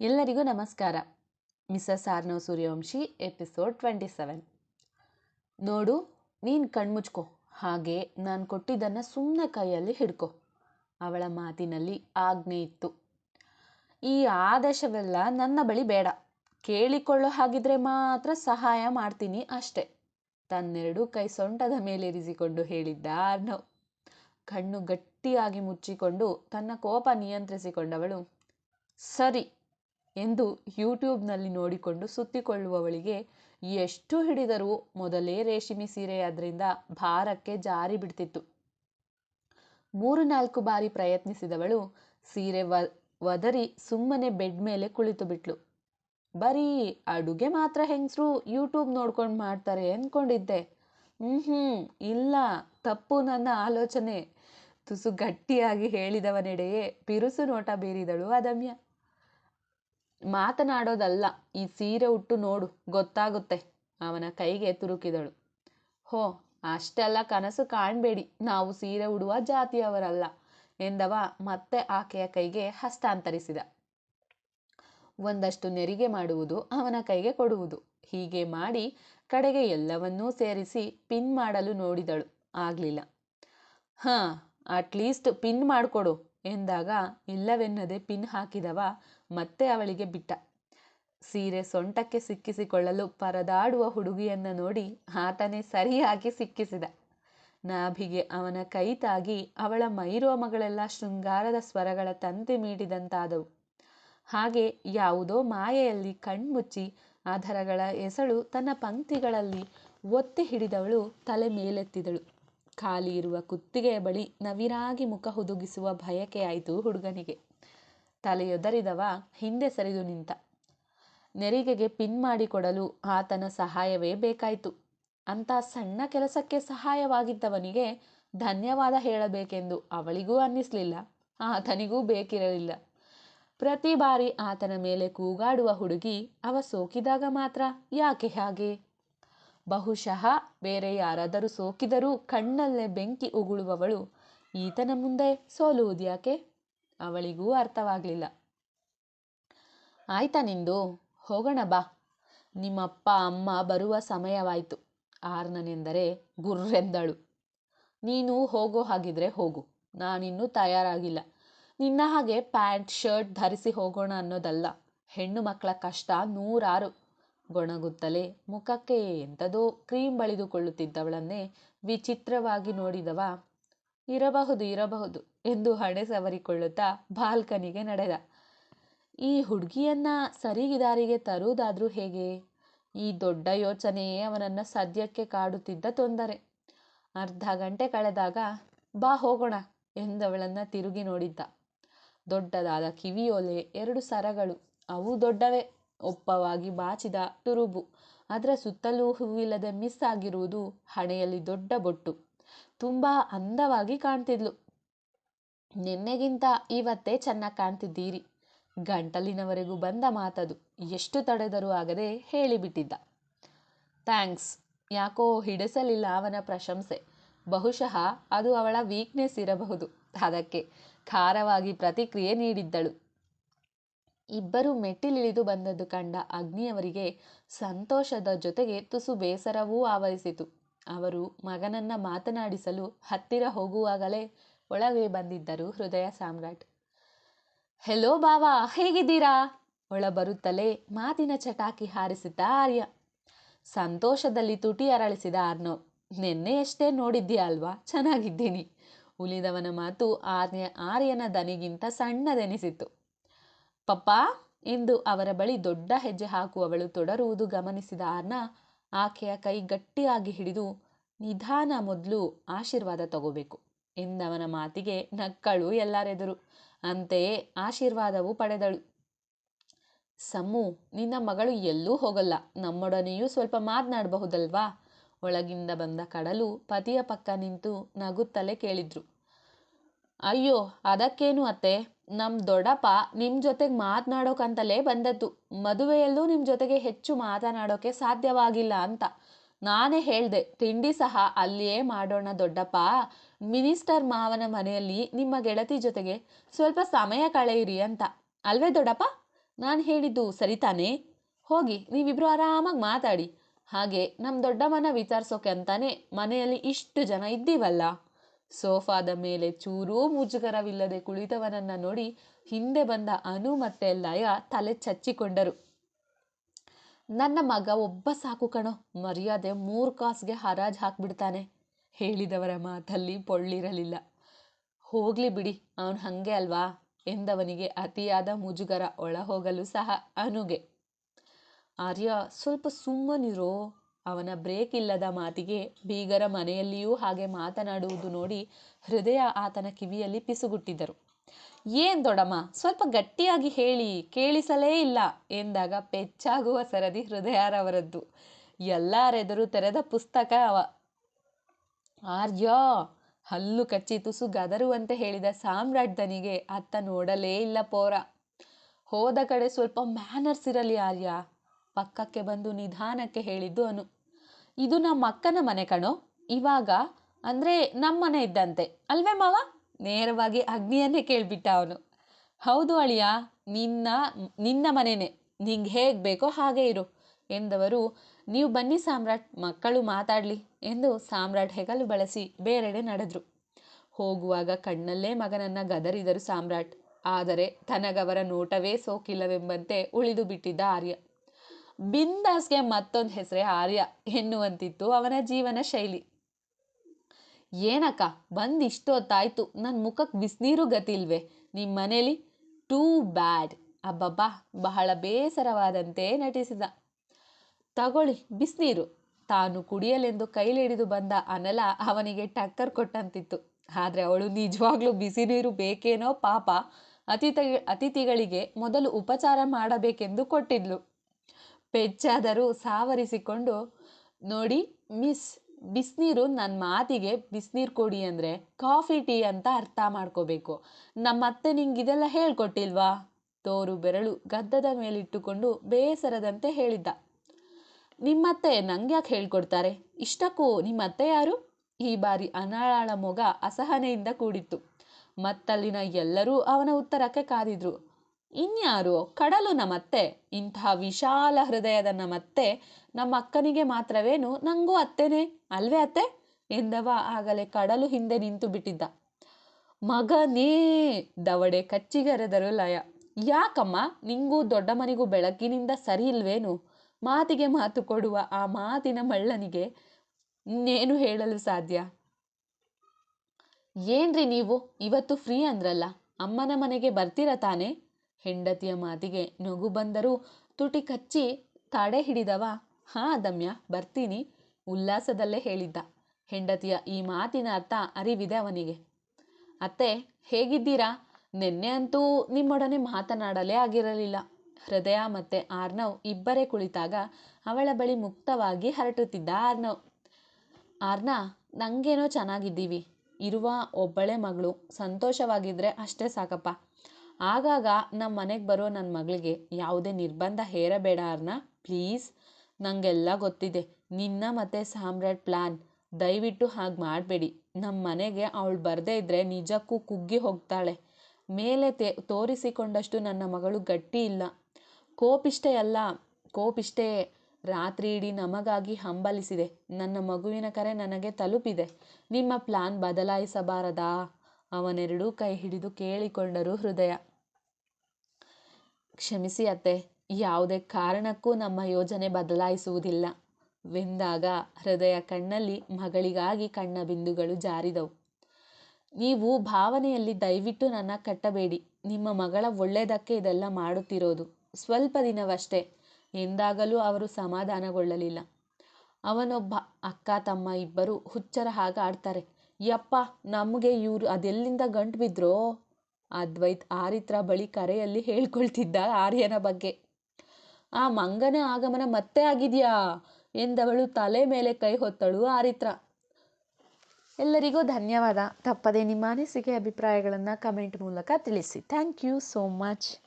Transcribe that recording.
ಎಲ್ಲರಿಗೂ ನಮಸ್ಕಾರ. ಮಿಸಸ್ ಆರ್ನೋ ಸೂರ್ಯವಂಶಿ, ಎಪಿಸೋಡ್ ಟ್ವೆಂಟಿ ಸೆವೆನ್. ನೋಡು, ನೀನು ಕಣ್ಮುಚ್ಕೋ. ಹಾಗೆ ನಾನು ಕೊಟ್ಟಿದ್ದನ್ನು ಸುಮ್ಮನೆ ಕೈಯಲ್ಲಿ ಹಿಡ್ಕೊ. ಅವಳ ಮಾತಿನಲ್ಲಿ ಆಜ್ಞೆ ಇತ್ತು. ಈ ಆದೇಶವೆಲ್ಲ ನನ್ನ ಬಳಿ ಬೇಡ. ಕೇಳಿಕೊಳ್ಳೋ ಹಾಗಿದ್ರೆ ಮಾತ್ರ ಸಹಾಯ ಮಾಡ್ತೀನಿ ಅಷ್ಟೆ. ತನ್ನೆರಡು ಕೈ ಸೊಂಟದ ಮೇಲೇರಿಸಿಕೊಂಡು ಹೇಳಿದ್ದ ಆರ್ನೋ. ಕಣ್ಣು ಗಟ್ಟಿಯಾಗಿ ಮುಚ್ಚಿಕೊಂಡು ತನ್ನ ಕೋಪ ನಿಯಂತ್ರಿಸಿಕೊಂಡವಳು. ಸರಿ ಎಂದು ಯೂಟ್ಯೂಬ್ನಲ್ಲಿ ನೋಡಿಕೊಂಡು ಸುತ್ತಿಕೊಳ್ಳುವವಳಿಗೆ ಎಷ್ಟು ಹಿಡಿದರೂ ಮೊದಲೇ ರೇಷ್ಮೆ ಸೀರೆ ಅದರಿಂದ ಭಾರಕ್ಕೆ ಜಾರಿ ಬಿಡ್ತಿತ್ತು. ಮೂರು ನಾಲ್ಕು ಬಾರಿ ಪ್ರಯತ್ನಿಸಿದವಳು ಸೀರೆ ವ ಒದರಿ ಸುಮ್ಮನೆ ಬೆಡ್ ಮೇಲೆ ಕುಳಿತು ಬಿಟ್ಲು. ಬರೀ ಅಡುಗೆ ಮಾತ್ರ ಹೆಂಗಸರು ಯೂಟ್ಯೂಬ್ ನೋಡ್ಕೊಂಡು ಮಾಡ್ತಾರೆ ಅಂದ್ಕೊಂಡಿದ್ದೆ ಹ್ಞೂ ಹ್ಞೂ ಇಲ್ಲ, ತಪ್ಪು ನನ್ನ ಆಲೋಚನೆ. ತುಸು ಗಟ್ಟಿಯಾಗಿ ಹೇಳಿದವನೆಡೆಯೇ ಬಿರುಸು ನೋಟ ಬೀರಿದಳು ಅದಮ್ಯ ಮಾತನಾಡೋದಲ್ಲ, ಈ ಸೀರೆ ಉಟ್ಟು ನೋಡು, ಗೊತ್ತಾಗುತ್ತೆ. ಅವನ ಕೈಗೆ ತುರುಕಿದಳು. ಹೋ, ಅಷ್ಟೆಲ್ಲ ಕನಸು ಕಾಣಬೇಡಿ, ನಾವು ಸೀರೆ ಉಡುವ ಜಾತಿಯವರಲ್ಲ ಎಂದವ ಮತ್ತೆ ಆಕೆಯ ಕೈಗೆ ಹಸ್ತಾಂತರಿಸಿದ. ಒಂದಷ್ಟು ನೆರಿಗೆ ಮಾಡುವುದು ಅವನ ಕೈಗೆ ಕೊಡುವುದು. ಹೀಗೆ ಮಾಡಿ ಕಡೆಗೆ ಎಲ್ಲವನ್ನೂ ಸೇರಿಸಿ ಪಿನ್ ಮಾಡಲು ನೋಡಿದಳು. ಆಗಲಿಲ್ಲ. ಹಾಂ, ಅಟ್ಲೀಸ್ಟ್ ಪಿನ್ ಮಾಡಿಕೊಡು. ಎಂದಾಗ ಇಲ್ಲವೆನ್ನದೆ ಪಿನ್ ಹಾಕಿದವ, ಮತ್ತೆ ಅವಳಿಗೆ ಬಿಟ್ಟ. ಸೀರೆ ಸೊಂಟಕ್ಕೆ ಸಿಕ್ಕಿಸಿಕೊಳ್ಳಲು ಪರದಾಡುವ ಹುಡುಗಿಯನ್ನ ನೋಡಿ ಆತನೇ ಸರಿಯಾಗಿ ಸಿಕ್ಕಿಸಿದ. ನಾಭಿಗೆ ಅವನ ಕೈ ತಾಗಿ ಅವಳ ಮೈರೋಮಗಳೆಲ್ಲ ಶೃಂಗಾರದ ಸ್ವರಗಳ ತಂತಿ ಮೀಡಿದಂತಾದವು ಹಾಗೆ ಯಾವುದೋ ಮಾಯೆಯಲ್ಲಿ ಕಣ್ಮುಚ್ಚಿ ಆಧರಗಳ ಎಸಳು ತನ್ನ ಪಂಕ್ತಿಗಳಲ್ಲಿ ಒತ್ತಿ ಹಿಡಿದವಳು ತಲೆ ಮೇಲೆತ್ತಿದಳು. ಖಾಲಿ ಇರುವ ಕುತ್ತಿಗೆಯ ಬಳಿ ನವಿರಾಗಿ ಮುಖ ಹುದುಗಿಸುವ ಭಯಕೆಯಾಯಿತು ಹುಡುಗನಿಗೆ. ತಲೆಯೊದರಿದವ, ಹಿಂದೆ ಸರಿದು ನಿಂತ. ನೆರಿಗೆಗೆ ಪಿನ್ ಮಾಡಿಕೊಡಲು ಆತನ ಸಹಾಯವೇ ಬೇಕಾಯಿತು. ಅಂಥ ಸಣ್ಣ ಕೆಲಸಕ್ಕೆ ಸಹಾಯವಾಗಿದ್ದವನಿಗೆ ಧನ್ಯವಾದ ಹೇಳಬೇಕೆಂದು ಅವಳಿಗೂ ಅನ್ನಿಸಲಿಲ್ಲ. ಆತನಿಗೂ ಬೇಕಿರಲಿಲ್ಲ. ಪ್ರತಿ ಬಾರಿ ಆತನ ಮೇಲೆ ಕೂಗಾಡುವ ಹುಡುಗಿ, ಅವ ಸೋಕಿದಾಗ ಮಾತ್ರ ಯಾಕೆ ಹಾಗೆ? ಬಹುಶಃ ಬೇರೆ ಯಾರಾದರೂ ಸೋಕಿದರೂ ಕಣ್ಣಲ್ಲೇ ಬೆಂಕಿ ಉಗುಳುವವಳು ಈತನ ಮುಂದೆ ಸೋಲುವುದ್ಯಾಕೆ ಅವಳಿಗೂ ಅರ್ಥವಾಗಲಿಲ್ಲ. ಆಯ್ತಾ ನಿಂದು? ಹೋಗೋಣ ಬಾ. ನಿಮ್ಮಪ್ಪ, ಅಮ್ಮ ಬರುವ ಸಮಯವಾಯಿತು. ಆರ್ನನೆಂದರೆ ಗುರ್ರೆಂದಳು ನೀನು ಹೋಗೋ ಹಾಗಿದ್ರೆ ಹೋಗು. ನಾನಿನ್ನೂ ತಯಾರಾಗಿಲ್ಲ. ನಿನ್ನ ಹಾಗೆ ಪ್ಯಾಂಟ್, ಶರ್ಟ್ ಧರಿಸಿ ಹೋಗೋಣ ಅನ್ನೋದಲ್ಲ. ಹೆಣ್ಣು ಮಕ್ಕಳ ಕಷ್ಟ ನೂರಾರು. ಗೊಣಗುತ್ತಲೇ ಮುಖಕ್ಕೆ ಎಂಥದೋ ಕ್ರೀಮ್ ಬಳಿದುಕೊಳ್ಳುತ್ತಿದ್ದವಳನ್ನೇ ವಿಚಿತ್ರವಾಗಿ ನೋಡಿದವ. ಇರಬಹುದು ಇರಬಹುದು ಎಂದು ಹಣೆ ಸವರಿಕೊಳ್ಳುತ್ತಾ ಬಾಲ್ಕನಿಗೆ ನಡೆದ. ಈ ಹುಡುಗಿಯನ್ನ ಸರಿಗಿದಾರಿಗೆ ತರುವುದಾದ್ರೂ ಹೇಗೆ? ಈ ದೊಡ್ಡ ಯೋಚನೆಯೇ ಅವನನ್ನು ಸದ್ಯಕ್ಕೆ ಕಾಡುತ್ತಿದ್ದ ತೊಂದರೆ. ಅರ್ಧ ಗಂಟೆ ಕಳೆದಾಗ, ಬಾ, ಹೋಗೋಣ ಎಂದವಳನ್ನು ತಿರುಗಿ ನೋಡಿದ್ದ. ದೊಡ್ಡದಾದ ಕಿವಿಯೋಲೆ ಎರಡು ಸರಗಳು, ಅವು ದೊಡ್ಡವೇ. ಒಪ್ಪವಾಗಿ ಬಾಚಿದ ತುರುಬು. ಅದರ ಸುತ್ತಲೂ ಹೂವಿಲ್ಲದೆ ಮಿಸ್ ಆಗಿರುವುದು ಹಣೆಯಲ್ಲಿ ದೊಡ್ಡ ಬೊಟ್ಟು. ತುಂಬ ಅಂದವಾಗಿ ಕಾಣ್ತಿದ್ಲು. ನಿನ್ನೆಗಿಂತ ಇವತ್ತೇ ಚೆನ್ನಾಗಿ ಕಾಣ್ತಿದ್ದೀರಿ. ಗಂಟಲಿನವರೆಗೂ ಬಂದ ಮಾತದು. ಎಷ್ಟು ತಡೆದರೂ ಆಗದೆ ಹೇಳಿಬಿಟ್ಟಿದ್ದ. ಥ್ಯಾಂಕ್ಸ್. ಯಾಕೋ ಹಿಡಿಸಲಿಲ್ಲ ಅವನ ಪ್ರಶಂಸೆ. ಬಹುಶಃ ಅದು ಅವಳ ವೀಕ್ನೆಸ್ ಇರಬಹುದು. ಅದಕ್ಕೆ ಖಾರವಾಗಿ ಪ್ರತಿಕ್ರಿಯೆ ನೀಡಿದ್ದಳು. ಇಬ್ಬರು ಮೆಟ್ಟಿಲಿಳಿದು ಬಂದದ್ದು ಕಂಡ ಅಗ್ನಿಯವರಿಗೆ ಸಂತೋಷದ ಜೊತೆಗೆ ತುಸು ಬೇಸರವೂ ಆವರಿಸಿತು. ಅವರು ಮಗನನ್ನ ಮಾತನಾಡಿಸಲು ಹತ್ತಿರ ಹೋಗುವಾಗಲೇ ಒಳಗೆ ಬಂದಿದ್ದರು ಹೃದಯ ಸಾಮ್ರಾಟ್. ಹೆಲೋ ಬಾವಾ, ಹೇಗಿದ್ದೀರಾ? ಒಳ ಬರುತ್ತಲೇ ಮಾತಿನ ಚಟಾಕಿ ಹಾರಿಸಿದ್ದ ಆರ್ಯ. ಸಂತೋಷದಲ್ಲಿ ತುಟಿ ಅರಳಿಸಿದ ಆರ್ನವ್ ನಿನ್ನೆಯಷ್ಟೇ ನೋಡಿದ್ದೀಯ ಅಲ್ವಾ? ಚೆನ್ನಾಗಿದ್ದೀನಿ. ಉಳಿದವನ ಮಾತು ಆರ್ಯ ಆರ್ಯನ ದನಿಗಿಂತ ಸಣ್ಣದೆನಿಸಿತು ಪಪ್ಪ ಎಂದು ಅವರ ಬಳಿ ದೊಡ್ಡ ಹೆಜ್ಜೆ ಹಾಕುವವಳು ತೊಡರುವುದು ಗಮನಿಸಿದ ಅರ್ನ, ಆಕೆಯ ಕೈ ಗಟ್ಟಿಯಾಗಿ ಹಿಡಿದು, ನಿಧಾನ ಮೊದಲು ಆಶೀರ್ವಾದ ತಗೋಬೇಕು ಎಂದವನ ಮಾತಿಗೆ ನಕ್ಕಳು ಎಲ್ಲರೆದುರು. ಅಂತೆಯೇ ಆಶೀರ್ವಾದವು ಪಡೆದಳು. ಸಮ್ಮು ನಿನ್ನ ಮಗಳು ಎಲ್ಲೂ ಹೋಗಲ್ಲ, ನಮ್ಮೊಡನೆಯೂ ಸ್ವಲ್ಪ ಮಾತನಾಡಬಹುದಲ್ವಾ? ಒಳಗಿಂದ ಬಂದ ಕಡಲು ಪತಿಯ ಪಕ್ಕ ನಿಂತು ನಗುತ್ತಲೇ ಕೇಳಿದ್ರು. ಅಯ್ಯೋ, ಅದಕ್ಕೇನು ಅತ್ತೆ? ನಮ್ಮ ದೊಡ್ಡಪ್ಪ ನಿಮ್ಮ ಜೊತೆಗೆ ಮಾತನಾಡೋಕಂತಲೇ ಬಂದದ್ದು. ಮದುವೆಯಲ್ಲೂ ನಿಮ್ಮ ಜೊತೆಗೆ ಹೆಚ್ಚು ಮಾತನಾಡೋಕೆ ಸಾಧ್ಯವಾಗಿಲ್ಲ ಅಂತ. ನಾನೇ ಹೇಳ್ದೆ, ತಿಂಡಿ ಸಹ ಅಲ್ಲಿಯೇ ಮಾಡೋಣ ದೊಡ್ಡಪ್ಪ. ಮಿನಿಸ್ಟರ್ ಮಾವನ ಮನೆಯಲ್ಲಿ ನಿಮ್ಮ ಗೆಳತಿ ಜೊತೆಗೆ ಸ್ವಲ್ಪ ಸಮಯ ಕಳೆಯಿರಿ ಅಂತ. ಅಲ್ವೇ ದೊಡ್ಡಪ್ಪ? ನಾನು ಹೇಳಿದ್ದು ಸರಿ ತಾನೇ ಹೋಗಿ, ನೀವಿಬ್ರು ಆರಾಮಾಗಿ ಮಾತಾಡಿ. ಹಾಗೆ ನಮ್ಮ ದೊಡ್ಡಮ್ಮನ ವಿಚಾರಿಸೋಕೆ ಅಂತಾನೆ ಮನೆಯಲ್ಲಿ ಇಷ್ಟು ಜನ ಇದ್ದೀವಲ್ಲ? ಸೋಫಾದ ಮೇಲೆ ಚೂರೂ ಮುಜುಗರವಿಲ್ಲದೆ ಕುಳಿತವನನ್ನ ನೋಡಿ ಹಿಂದೆ ಬಂದ ಅನು ಮತ್ತೆ ಲಯ ತಲೆ ಚಚ್ಚಿಕೊಂಡರು. ನನ್ನ ಮಗ ಒಬ್ಬ ಸಾಕು ಕಣೋ, ಮರ್ಯಾದೆ ಮೂರು ಕಾಸ್ಗೆ ಹರಾಜ್ ಹಾಕ್ಬಿಡ್ತಾನೆ, ಹೇಳಿದವರ ಮಾತಲ್ಲಿ ಪೊಳ್ಳಿರಲಿಲ್ಲ. ಹೋಗ್ಲಿ ಬಿಡಿ, ಅವನು ಹಂಗೆ ಅಲ್ವಾ? ಎಂದವನಿಗೆ ಅತಿಯಾದ ಮುಜುಗರ ಒಳ ಹೋಗಲು ಸಹ ಅನುಗೆ. ಆರ್ಯ, ಸ್ವಲ್ಪ ಸುಮ್ಮನಿರೋ. ಅವನ ಬ್ರೇಕ್ ಇಲ್ಲದ ಮಾತಿಗೆ ಬೀಗರ ಮನೆಯಲ್ಲಿಯೂ ಹಾಗೆ ಮಾತನಾಡುವುದು ನೋಡಿ ಹೃದಯ ಆತನ ಕಿವಿಯಲ್ಲಿ ಪಿಸುಗುಟ್ಟಿದ್ದರು ಏನ್ ದೊಡಮ್ಮ, ಸ್ವಲ್ಪ ಗಟ್ಟಿಯಾಗಿ ಹೇಳಿ, ಕೇಳಿಸಲೇ ಇಲ್ಲ, ಎಂದಾಗ ಪೆಚ್ಚಾಗುವ ಸರದಿ ಹೃದಯರವರದ್ದು. ಎಲ್ಲರೆದುರು ತೆರೆದ ಪುಸ್ತಕ ಅವ. ಆರ್ಯ, ಹಲ್ಲು ಕಚ್ಚಿ ತುಸು ಗದರುವಂತೆ ಹೇಳಿದ ಸಾಮ್ರಾಟ್ದನಿಗೆ ಅತ್ತ ನೋಡಲೇ ಇಲ್ಲ ಪೋರ. ಹೋದ ಕಡೆ ಸ್ವಲ್ಪ ಮ್ಯಾನರ್ಸ್ ಇರಲಿ ಆರ್ಯ, ಪಕ್ಕಕ್ಕೆ ಬಂದು ನಿಧಾನಕ್ಕೆ ಹೇಳಿದ್ದು ಅನು. ಇದು ನಮ್ಮ ಅಕ್ಕನ ಮನೆ ಕಣೋ. ಇವಾಗ ಅಂದರೆ ನಮ್ಮ ಮನೆ ಇದ್ದಂತೆ. ಅಲ್ವೇ ಮಾವ? ನೇರವಾಗಿ ಅಗ್ನಿಯನ್ನೇ ಕೇಳಿಬಿಟ್ಟ ಅವನು. ಹೌದು ಅಳಿಯ, ನಿನ್ನ ನಿನ್ನ ಮನೆನೇ. ನಿಂಗೆ ಹೇಗೆ ಬೇಕೋ ಹಾಗೆ ಇರು ಎಂದವರು, ನೀವು ಬನ್ನಿ ಸಾಮ್ರಾಟ್, ಮಕ್ಕಳು ಮಾತಾಡಲಿ ಎಂದು ಸಾಮ್ರಾಟ್ ಹೆಗಲು ಬಳಸಿ ಬೇರೆಡೆ ನಡೆದ್ರು. ಹೋಗುವಾಗ ಕಣ್ಣಲ್ಲೇ ಮಗನನ್ನ ಗದರಿದರು ಸಾಮ್ರಾಟ್. ಆದರೆ ತನಗವರ ನೋಟವೇ ಸೋಕಿಲ್ಲವೆಂಬಂತೆ ಉಳಿದು ಬಿಟ್ಟಿದ್ದ ಆರ್ಯ. ಬಿಂದಾಸ್ಗೆ ಮತ್ತೊಂದು ಹೆಸರೇ ಆರ್ಯ ಎನ್ನುವಂತಿತ್ತು ಅವನ ಜೀವನ ಶೈಲಿ. ಏನಕ್ಕ, ಬಂದು ಇಷ್ಟೊತ್ತಾಯ್ತು. ನನ್ನ ಮುಖಕ್ಕೆ ಬಿಸಿನೀರು ಗತಿ ಇಲ್ವೇ ನಿಮ್ಮ ಮನೇಲಿ? Too bad. ಅಬ್ಬಬ್ಬಾ, ಬಹಳ ಬೇಸರವಾದಂತೆ ನಟಿಸಿದ. ತಗೊಳ್ಳಿ, ಬಿಸಿನೀರು. ತಾನು ಕುಡಿಯಲೆಂದು ಕೈಲಿಡಿದು ಬಂದ ಅನಲ ಅವನಿಗೆ ಟಕ್ಕರ್ ಕೊಟ್ಟಂತಿತ್ತು. ಆದರೆ ಅವಳು ನಿಜವಾಗ್ಲೂ ಬಿಸಿ ನೀರು ಬೇಕೇನೋ ಪಾಪ ಅತಿಥಿ, ಅತಿಥಿಗಳಿಗೆ ಮೊದಲು ಉಪಚಾರ ಮಾಡಬೇಕೆಂದು ಕೊಟ್ಟಿದ್ಲು. ಪೆಚ್ಚಾದರೂ ಸಾವರಿಸಿಕೊಂಡು, ನೋಡಿ ಮಿಸ್, ಬಿಸಿನೀರು ನನ್ನ ಮಾತಿಗೆ ಬಿಸಿನೀರು ಕೊಡಿ ಅಂದರೆ ಕಾಫಿ, ಟೀ ಅಂತ ಅರ್ಥ ಮಾಡ್ಕೋಬೇಕು. ನಮ್ಮತ್ತೆ ನಿಂಗೆ ಇದೆಲ್ಲ ಹೇಳ್ಕೊಟ್ಟಿಲ್ವಾ? ತೋರು ಬೆರಳು ಗದ್ದದ ಮೇಲಿಟ್ಟುಕೊಂಡು ಬೇಸರದಂತೆ ಹೇಳಿದ್ದ. ನಿಮ್ಮತ್ತೆ ನಂಗೆ ಯಾಕೆ ಹೇಳ್ಕೊಡ್ತಾರೆ? ಇಷ್ಟಕ್ಕೂ ನಿಮ್ಮತ್ತೆ ಯಾರು? ಈ ಬಾರಿ ಅನಾಳಾಳ ಮೊಗ ಅಸಹನೆಯಿಂದ ಕೂಡಿತ್ತು. ಮತ್ತಲ್ಲಿನ ಎಲ್ಲರೂ ಅವನ ಉತ್ತರಕ್ಕೆ ಕಾದಿದ್ರು. ಇನ್ಯಾರು ಕಡಲು ನಮ್ಮತ್ತೆ ಇಂತಹ ವಿಶಾಲ ಹೃದಯದ ನಮ್ಮತ್ತೆ ನಮ್ಮ ಅಕ್ಕನಿಗೆ ಮಾತ್ರವೇನು? ನಂಗೂ ಅತ್ತೆನೇ. ಅಲ್ವೇ ಅತ್ತೆ? ಎಂದವ ಆಗಲೇ ಕಡಲು ಹಿಂದೆ ನಿಂತು ಬಿಟ್ಟಿದ್ದ. ಮಗನೇ, ದವಡೆ ಕಚ್ಚಿಗರೆದರು ಲಯ. ಯಾಕಮ್ಮ? ನಿಂಗೂ ದೊಡ್ಡ ಮನೆಗೂ ಬೆಳಗ್ಗಿನಿಂದ ಸರಿ ಇಲ್ವೇನು? ಮಾತಿಗೆ ಮಾತು ಕೊಡುವ ಆ ಮಾತಿನ ಮಳ್ಳನಿಗೆ ಇನ್ನೇನು ಹೇಳಲು ಸಾಧ್ಯ? ಏನ್ರಿ ನೀವು? ಇವತ್ತು ಫ್ರೀ ಅಂದ್ರಲ್ಲ. ಅಮ್ಮನ ಮನೆಗೆ ಬರ್ತೀರ ತಾನೇ? ಹೆಂಡತಿಯ ಮಾತಿಗೆ ನಗು ಬಂದರೂ ತುಟಿ ಕಚ್ಚಿ ತಾಡೆ ಹಿಡಿದವ. ಹಾ, ದಮ್ಯ, ಬರ್ತೀನಿ. ಉಲ್ಲಾಸದಲ್ಲೇ ಹೇಳಿದ್ದ. ಹೆಂಡತಿಯ ಈ ಮಾತಿನ ಅರ್ಥ ಅರಿವಿದೆ ಅವನಿಗೆ. ಅತ್ತೆ, ಹೇಗಿದ್ದೀರಾ? ನಿನ್ನೆ ಅಂತೂ ನಿಮ್ಮೊಡನೆ ಮಾತನಾಡಲೇ ಆಗಿರಲಿಲ್ಲ. ಹೃದಯ ಮತ್ತೆ ಆರ್ನವ್ ಇಬ್ಬರೇ ಕುಳಿತಾಗ ಅವಳ ಬಳಿ ಮುಕ್ತವಾಗಿ ಹರಟುತ್ತಿದ್ದ ಆರ್ನವ್. ಆರ್ನ, ನಂಗೇನೋ ಚೆನ್ನಾಗಿದ್ದೀವಿ. ಇರುವ ಒಬ್ಬಳೆ ಮಗಳು, ಸಂತೋಷವಾಗಿದ್ರೆ ಅಷ್ಟೇ ಸಾಕಪ್ಪ. ಆಗಾಗ ನಮ್ಮ ಮನೆಗೆ ಬರೋ ನನ್ನ ಮಗಳಿಗೆ ಯಾವುದೇ ನಿರ್ಬಂಧ ಹೇರಬೇಡ ಅರ್ನ, ಪ್ಲೀಸ್. ನನಗೆಲ್ಲ ಗೊತ್ತಿದೆ. ನಿನ್ನ ಮತ್ತು ಸಾಮ್ರಾಟ್ ಪ್ಲ್ಯಾನ್ ದಯವಿಟ್ಟು ಹಾಗೆ ಮಾಡಬೇಡಿ. ನಮ್ಮ ಮನೆಗೆ ಅವಳು ಬರದೇ ಇದ್ದರೆ ನಿಜಕ್ಕೂ ಕುಗ್ಗಿ ಹೋಗ್ತಾಳೆ. ಮೇಲೆ ತೇ, ತೋರಿಸಿಕೊಂಡಷ್ಟು ನನ್ನ ಮಗಳು ಗಟ್ಟಿ ಇಲ್ಲ. ಕೋಪಿಷ್ಟೇ ಅಲ್ಲ, ಕೋಪಿಷ್ಟೇ ರಾತ್ರಿ ಇಡೀ ನಮಗಾಗಿ ಹಂಬಲಿಸಿದೆ. ನನ್ನ ಮಗುವಿನ ಕರೆ ನನಗೆ ತಲುಪಿದೆ. ನಿಮ್ಮ ಪ್ಲಾನ್ ಬದಲಾಯಿಸಬಾರದಾ? ಅವನೆರಡೂ ಕೈ ಹಿಡಿದು ಕೇಳಿಕೊಂಡರು ಹೃದಯ. ಕ್ಷಮಿಸಿ ಅತ್ತೆ ಯಾವುದೇ ಕಾರಣಕ್ಕೂ ನಮ್ಮ ಯೋಜನೆ ಬದಲಾಯಿಸುವುದಿಲ್ಲ. ವೆಂದಾಗ ಹೃದಯ ಕಣ್ಣಲ್ಲಿ ಮಗಳಿಗಾಗಿ ಕಣ್ಣ ಬಿಂದುಗಳು ಜಾರಿದವು. ನೀವು ಭಾವನೆಯಲ್ಲಿ ದಯವಿಟ್ಟು ನನ್ನ ಕಟ್ಟಬೇಡಿ. ನಿಮ್ಮ ಮಗಳ ಒಳ್ಳೆಯದಕ್ಕೆ ಇದೆಲ್ಲ ಮಾಡುತ್ತಿರೋದು. ಸ್ವಲ್ಪ ದಿನವಷ್ಟೇ. ಎಂದಾಗಲೂ ಅವರು ಸಮಾಧಾನಗೊಳ್ಳಲಿಲ್ಲ. ಅವನೊಬ್ಬ ಅಕ್ಕ, ತಮ್ಮ ಇಬ್ಬರು ಹುಚ್ಚರ ಹಾಗೆ ಆಡ್ತಾರೆ ಯಪ್ಪ, ನಮಗೆ ಇವರು ಅದೆಲ್ಲಿಂದ ಗಂಟು ಬಿದ್ರೋ? ಅದ್ವೈತ್ ಆರಿತ್ರ ಬಳಿ ಕರೆಯಲ್ಲಿ ಹೇಳ್ಕೊಳ್ತಿದ್ದ ಆರ್ಯನ ಬಗ್ಗೆ. ಆ ಮಂಗನ ಆಗಮನ ಮತ್ತೆ ಆಗಿದೆಯಾ? ಎಂದವಳು ತಲೆ ಮೇಲೆ ಕೈ ಹೊತ್ತಳು ಆರಿತ್ರ. ಎಲ್ಲರಿಗೂ ಧನ್ಯವಾದ. ತಪ್ಪದೆ ನಿಮ್ಮ ಅನಿಸಿಕೆ, ಅಭಿಪ್ರಾಯಗಳನ್ನು ಕಮೆಂಟ್ ಮೂಲಕ ತಿಳಿಸಿ. Thank you so much.